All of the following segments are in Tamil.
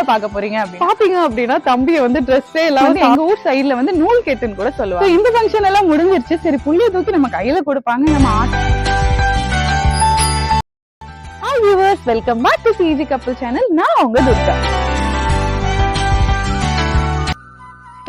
என்ன பார்க்க போறீங்க பாத்தீங்க அப்படின்னா தம்பியை வந்து ட்ரெஸ்ஸே எல்லாம் எங்க ஊர் சைடுல வந்து நூல் கெட்டுன்னு கூட சொல்லுவாங்க. இந்த ஃபங்க்ஷன் எல்லாம் முடிஞ்சிருச்சு. சரி புள்ளிய தூக்கி நம்ம கையில கொடுப்பாங்க. நம்ம viewers welcome back to C கப்பல் சேனல் நான் உங்க துர்கா.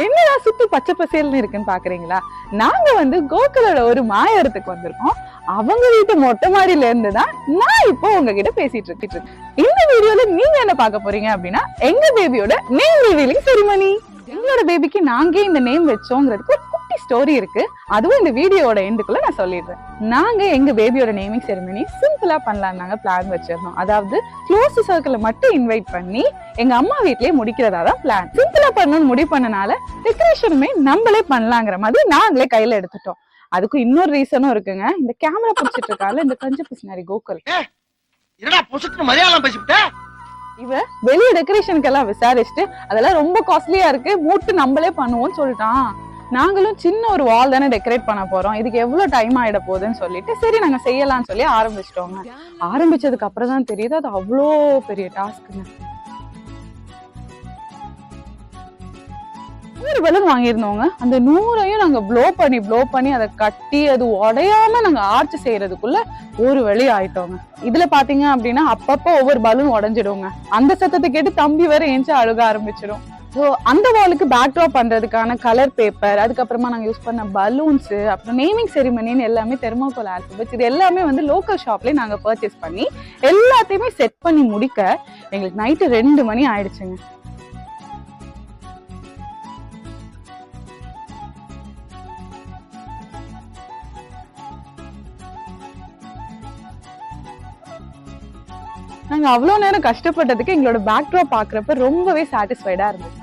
என்னடா சுத்தி பச்சை பசேல்னு இருக்குன்னு பாக்குறீங்களா? நாங்க வந்து கோகுலோட ஒரு மாயறதுக்கு வந்திருக்கோம். அவங்க வீட்டு மொட்டை மாடியில இருந்து தான் நான் இப்போ உங்ககிட்ட பேசிட்டு இருக்கேன். இந்த வீடியோல நீங்க என்ன பார்க்க போறீங்க அப்படின்னா எங்க பேபியோட நேம் ரிவீலிங் செரிமனி எங்களோட பேபிக்கு நாங்க இந்த நேம் வச்சோங்கிறதுக்கு ஒரு குட்டி ஸ்டோரி இருக்கு. அதுவும் இந்த வீடியோட எண்டுக்குள்ள நான் சொல்லிடுறேன். நாங்க எங்க பேபியோட நேமிங் செரிமனி சிம்பிளா பண்ணலாம் நாங்க பிளான் வச்சிருந்தோம். அதாவது க்ளோஸ் சர்க்கிளை மட்டும் இன்வைட் பண்ணி எங்க அம்மா வீட்லயே முடிக்கிறதா தான் பிளான் சிம்பிளா பண்ணணும்னு முடிவு பண்ணனால டெக்கரேஷனுமே நம்மளே பண்ணலாங்கிற மாதிரி நாங்களே கையில எடுத்துட்டோம். அதுக்கு இன்னொரு ரீசனும் இருக்குங்க. இந்த கேமரா பிடிச்சிட்டு இருக்கால இந்த கஞ்ச பிசினாரி கோகுல். இவ வெளிய டெக்கரேஷனுக்கு எல்லாம் விசாரிச்சுட்டு அதெல்லாம் ரொம்ப காஸ்ட்லியா இருக்கு மூட்டு நம்மளே பண்ணுவோம்னு சொல்லிட்டான். நாங்களும் சின்ன ஒரு வால் தானே டெக்கரேட் பண்ண போறோம். இதுக்கு எவ்வளவு டைம் ஆயிட போகுதுன்னு சொல்லிட்டு சரி நாங்க செய்யலாம்னு சொல்லி ஆரம்பிச்சிட்டோங்க. ஆரம்பிச்சதுக்கு அப்புறம் தான் தெரியுது அது அவ்வளோ பெரிய டாஸ்க்குங்க நூறு பலூன் வாங்கியிருந்தோங்க. அந்த நூறையும் நாங்கள் ப்ளோ பண்ணி ப்ளோ பண்ணி அதை கட்டி அது உடையாம நாங்கள் ஆர்ச் செய்யறதுக்குள்ள ஒரு வழி ஆயிட்டோங்க. இதுல பாத்தீங்க அப்படின்னா அப்பப்போ ஒவ்வொரு பலூன் உடஞ்சிடுங்க. அந்த சத்தத்தை கேட்டு தம்பி வேற ஏஞ்சி அழுக ஆரம்பிச்சிடும். ஸோ அந்த வாலுக்கு பேக் ட்ராப் பண்றதுக்கான கலர் பேப்பர் அதுக்கப்புறமா நாங்கள் யூஸ் பண்ண பலூன்ஸ் அப்புறம் நேமிங் செரிமனின்னு எல்லாமே தெர்மோகோல் ஆல்பபெட்ஸ் இது எல்லாமே வந்து லோக்கல் ஷாப்லேயே நாங்கள் பர்ச்சேஸ் பண்ணி எல்லாத்தையுமே செட் பண்ணி முடிக்க எங்களுக்கு நைட்டு ரெண்டு மணி ஆயிடுச்சுங்க. நாங்க அவ்வளவு நேரம் கஷ்டப்பட்டதுக்கு எங்களோட பேக் ட்ராப் பாக்குறப்ப ரொம்பவே சாட்டிஸ்ஃபைடா இருந்துச்சு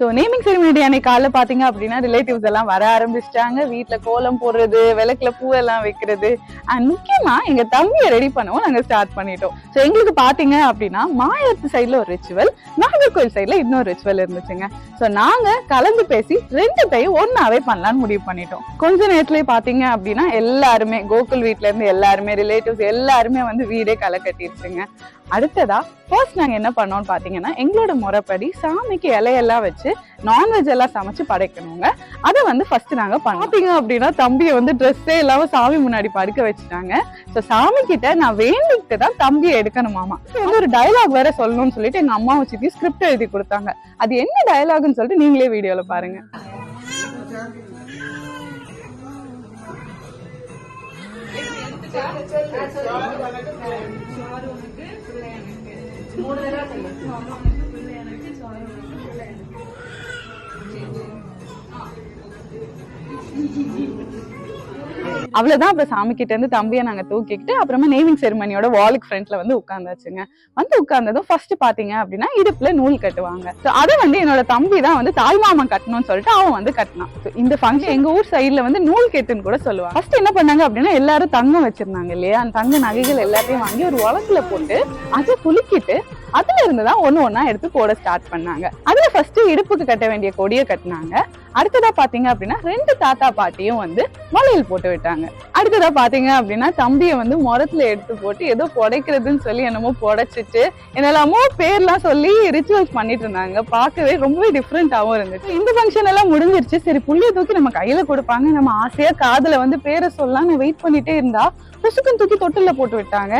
ஸோ நேமிங் செரிமனி அன்னைக்கு காலைல பார்த்தீங்க அப்படின்னா ரிலேட்டிவ்ஸ் எல்லாம் வர ஆரம்பிச்சிட்டாங்க. வீட்டில் கோலம் போடுறது விளக்குல பூ எல்லாம் வைக்கிறது. அண்ட் முக்கியமாக எங்கள் தம்பியை ரெடி பண்ணவும் நாங்கள் ஸ்டார்ட் பண்ணிட்டோம். ஸோ எங்களுக்கு பார்த்தீங்க அப்படின்னா மாயத்து சைடில் ஒரு ரிச்சுவல் நாகர்கோவில் சைடில் இன்னொரு ரிச்சுவல் இருந்துச்சுங்க. ஸோ நாங்கள் கலந்து பேசி ரெண்டுத்தையும் ஒன்றாவே பண்ணலான்னு முடிவு பண்ணிட்டோம். கொஞ்ச நேரத்துலேயே பார்த்தீங்க அப்படின்னா எல்லாருமே கோகுல் வீட்டிலேருந்து எல்லாருமே ரிலேட்டிவ்ஸ் எல்லாருமே வந்து வீடே களை கட்டிருச்சுங்க. அடுத்ததா ஃபர்ஸ்ட் நாங்கள் என்ன பண்ணோம்னு பார்த்தீங்கன்னா எங்களோட முறைப்படி சாமிக்கு இலையெல்லாம் வச்சு நான்வெஜ் எல்லாம் சமைச்சு படைக்கணுங்க. அதை வந்து ஃபர்ஸ்ட் நாங்க பார்த்தீங்க பாத்தீங்க அப்படின்னா தம்பியை வந்து ட்ரெஸ்ஸே இல்லாம சாமி முன்னாடி படுக்க வச்சுட்டாங்க. ஸோ சாமி கிட்ட நான் வேண்டிக்கிட்டு தான் தம்பியை எடுக்கணுமாமா மாமா. வந்து ஒரு டயலாக் வேற சொல்லணும்னு சொல்லிட்டு எங்க அம்மா வச்சு ஸ்கிரிப்ட் எழுதி கொடுத்தாங்க. அது என்ன டயலாக்னு சொல்லிட்டு நீங்களே வீடியோல பாருங்க. அவ்வளவுதான் அப்புறம் சாமி கிட்ட இருந்து தம்பியை நாங்க தூக்கிக்கிட்டு அப்புறமா நேமிங் செரிமனியோட வாலுக்கு ஃப்ரண்ட்ல வந்து உட்காந்தாச்சுங்க வந்து உட்கார்ந்ததும் ஃபர்ஸ்ட் பாத்தீங்க அப்படின்னா இடுப்புல நூல் கட்டுவாங்க. அதை வந்து என்னோட தம்பி தான் வந்து தாய்மாமன் கட்டணும்னு சொல்லிட்டு அவன் வந்து கட்டினான். இந்த ஃபங்க்ஷன் எங்க ஊர் சைடுல வந்து நூல் கெட்டுன்னு கூட சொல்லுவாங்க. ஃபர்ஸ்ட் என்ன பண்ணாங்க அப்படின்னா எல்லாரும் தங்கம் வச்சிருந்தாங்க இல்லையா? அந்த தங்க நகைகள் எல்லாத்தையும் வாங்கி ஒரு உலக்குல போட்டு அதை குலுக்கிட்டு அதுல இருந்து தான் ஒண்ணு ஒன்னா எடுத்து போட ஸ்டார்ட் பண்ணாங்க. அதுல ஃபர்ஸ்ட் இடுப்புக்கு கட்ட வேண்டிய கொடியை கட்டினாங்க. அடுத்ததா பாத்தீங்க அப்படின்னா ரெண்டு தாத்தா பாட்டியும் வந்து மலையில் போட்டு விட்டாங்க. அடுத்ததா பாத்தீங்க அப்படின்னா தம்பியை வந்து முரத்துல எடுத்து போட்டு ஏதோ புடைக்கிறதுன்னு சொல்லி என்னமோ புடைச்சிட்டு என்னெல்லாமோ பேர்லாம் சொல்லி ரிச்சுவல்ஸ் பண்ணிட்டு இருந்தாங்க. பார்க்கவே ரொம்பவே டிஃப்ரெண்டாவும் இருந்துச்சு. இந்த ஃபங்க்ஷன் எல்லாம் முடிஞ்சிருச்சு. சரி புள்ளிய தூக்கி நம்ம கையில கொடுப்பாங்க. நம்ம ஆசையா காதுல வந்து பேரை சொல்லலாம் வெயிட் பண்ணிட்டே இருந்தா புசுக்குன்னு தூக்கி தொட்டில போட்டு விட்டாங்க.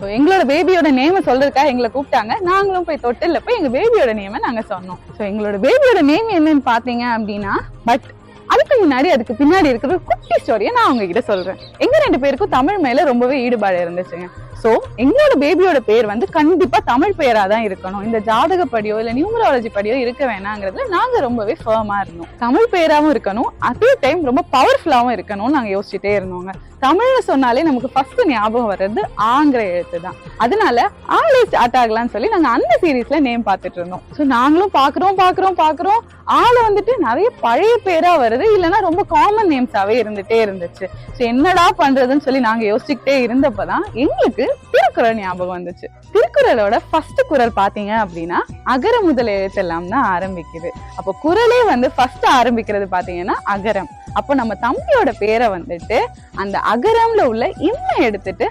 ஸோ எங்களோட பேபியோட நேமை சொல்றதுக்காக எங்களை கூப்பிட்டாங்க. நாங்களும் போய் தொட்டில் போய் எங்க பேபியோட நேமை நாங்க சொன்னோம். ஸோ எங்களோட பேபியோட நேம் என்னன்னு பாத்தீங்க அப்படின்னா பட் அதுக்கு முன்னாடி அதுக்கு பின்னாடி இருக்கிற குட்டி ஸ்டோரியை நான் உங்ககிட்ட சொல்றேன். எங்க ரெண்டு பேருக்கும் தமிழ் மேல ரொம்பவே ஈடுபாடு இருந்துச்சுங்க. சோ எங்களோட பேபியோட பேர் வந்து கண்டிப்பா தமிழ் பெயரா தான் இருக்கணும். இந்த ஜாதக படியோ இல்ல நியூமராலஜி படியோ இருக்க வேணாங்கிறதுல நாங்க ரொம்பவே ஃபேமா இருந்தோம். தமிழ் பெயராவும் இருக்கணும். அதே டைம் ரொம்ப பவர்ஃபுல்லாவும் இருக்கணும்னு நாங்க யோசிச்சுட்டே இருந்தோங்க. தமிழ்ல சொன்னாலே நமக்கு ஃபர்ஸ்ட் ஞாபகம் வர்றது ஆங்கிற எழுத்து தான். அதனால ஆளே ஸ்டார்ட் ஆகலாம்னு சொல்லி நாங்க அந்த சீரீஸ்ல நேம் பார்த்துட்டு இருந்தோம். ஸோ நாங்களும் பாக்குறோம் பாக்குறோம் பாக்குறோம். ஆளை வந்துட்டு நிறைய பழைய பேரா வருது. இல்லைன்னா ரொம்ப காமன் நேம்ஸாவே இருந்துட்டே இருந்துச்சு. ஸோ என்னடா பண்றதுன்னு சொல்லி நாங்க யோசிச்சுக்கிட்டே இருந்தப்பதான் எங்களுக்கு திருக்குறள் ஞாபகம் வந்துச்சு. திருக்குறளோட ஃபர்ஸ்ட் குரல் பாத்தீங்க அப்படின்னா அகர முதல் எழுத்தெல்லாம் தான் ஆரம்பிக்குது. அப்போ குரலே வந்து ஃபர்ஸ்ட் ஆரம்பிக்கிறது பாத்தீங்கன்னா அகரம். அப்போ நம்ம தம்பியோட பேரை வந்துட்டு அந்த அகரம்ல உள்ள இம்மை எடுத்துட்டு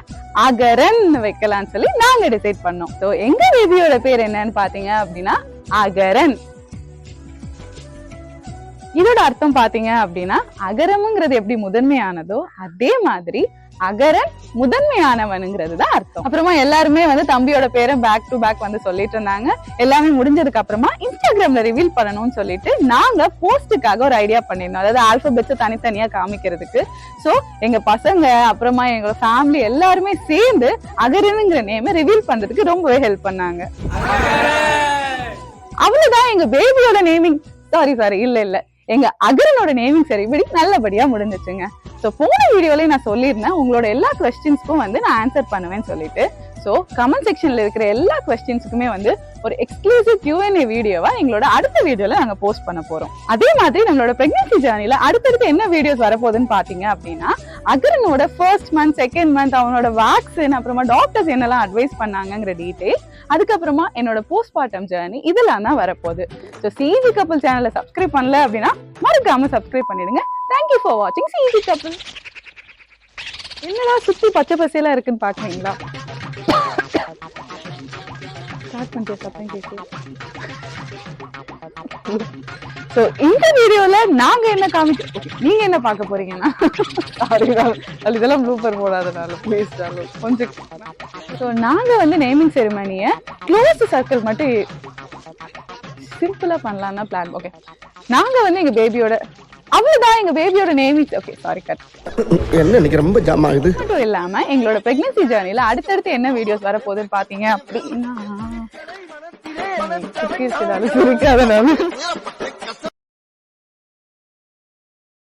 அகரன் வைக்கலாம்னு சொல்லி நாங்க டிசைட் பண்ணோம். ஸோ எங்க பேபியோட பேர் என்னன்னு பாத்தீங்க அப்படின்னா அகரன். இதோட அர்த்தம் பாத்தீங்க அப்படின்னா அகரம்ங்கிறது எப்படி முதன்மையானதோ அதே மாதிரி அகரன் முதன்மையானவனுங்கிறது தான் அர்த்தம். அப்புறமா எல்லாருமே வந்து தம்பியோட பேரை பேக் டு பேக் வந்து சொல்லிட்டு இருந்தாங்க. எல்லாமே முடிஞ்சதுக்கு அப்புறமா இன்ஸ்டாகிராம்ல ரிவீல் பண்ணணும்னு சொல்லிட்டு நாங்க போஸ்டுக்காக ஒரு ஐடியா பண்ணியிருந்தோம். அதாவது ஆல்பபெட்ஸ் தனித்தனியா காமிக்கிறதுக்கு. சோ எங்க பசங்க அப்புறமா எங்களோட ஃபேமிலி எல்லாருமே சேர்ந்து அகரனுங்கிற நேமை ரிவீல் பண்றதுக்கு ரொம்பவே ஹெல்ப் பண்ணாங்க. அவ்வளவுதான் எங்க பேபியோட நேமிங் சாரி சாரி இல்ல இல்ல. எங்க அகரனோட நேமிங் செரிபடி நல்லபடியா முடிஞ்சிச்சுங்க. ஸோ போன வீடியோலயே நான் சொல்லியிருந்தேன் உங்களோட எல்லா கொஸ்டின்ஸ்க்கும் வந்து நான் ஆன்சர் பண்ணுவேன்னு சொல்லிட்டு. ஸோ கமெண்ட் செக்ஷன்ல இருக்கிற எல்லா கொஸ்டின்ஸுக்குமே வந்து ஒரு எக்ஸ்க்ளூசிவ் கியூஎன்ஏ வீடியோவா எங்களோட அடுத்த வீடியோல நாங்க போஸ்ட் பண்ண போறோம். அதே மாதிரி நம்மளோட பிரெக்னன்சி ஜேர்னில அடுத்தடுத்து என்ன வீடியோஸ் வரப்போகுதுன்னு பாத்தீங்க அப்படின்னா அகரனோட ஃபர்ஸ்ட் மந்த் செகண்ட் மந்த் அவனோட வேக்சின் அப்புறமா டாக்டர்ஸ் என்னெல்லாம் அட்வைஸ் பண்ணாங்கங்கிற டீடைல் அதுக்கப்புறமா என்னோட போஸ்ட்மார்ட்டம் ஜேர்னி இதெல்லாம் தான் வரப்போகுது. ஸோ சிஜி கப்பல் சேனலை சப்ஸ்கிரைப் பண்ணல அப்படின்னா மறக்காம சப்ஸ்கிரைப் பண்ணிடுங்க. தேங்க்யூ ஃபார் வாட்சிங் சிஜி கப்பல் என்னடா சுத்தி பச்சை பசையெல்லாம் இருக்குன்னு பாக்குறீங்களா? ஸ்டார்ட் பண்ணிட்டு சத்தம் கேட்கு ஸோ இந்த வீடியோல நாங்க என்ன காமிக்க நீங்க என்ன பார்க்க போறீங்கன்னா இதெல்லாம் ப்ளூப்பர் போடாதனால ப்ளீஸ் கொஞ்சம் ஸோ நாங்க வந்து நேமிங் செரிமனியை க்ளோஸ் சர்க்கிள் மட்டும் சிம்பிளா பண்ணலாம்னா பிளான் ஓகே நாங்க வந்து எங்க பேபியோட அவ்வளவுதான் எங்க பேபியோட நேமிங் ஓகே சாரி கட் என்ன இன்னைக்கு ரொம்ப ஜாம் ஆகுது? மட்டும் இல்லாம எங்களோட பிரெக்னன்சி ஜேர்னில அடுத்தடுத்து என்ன வீடியோஸ் வரப்போகுதுன்னு பாத்தீங்க அப்படின்னா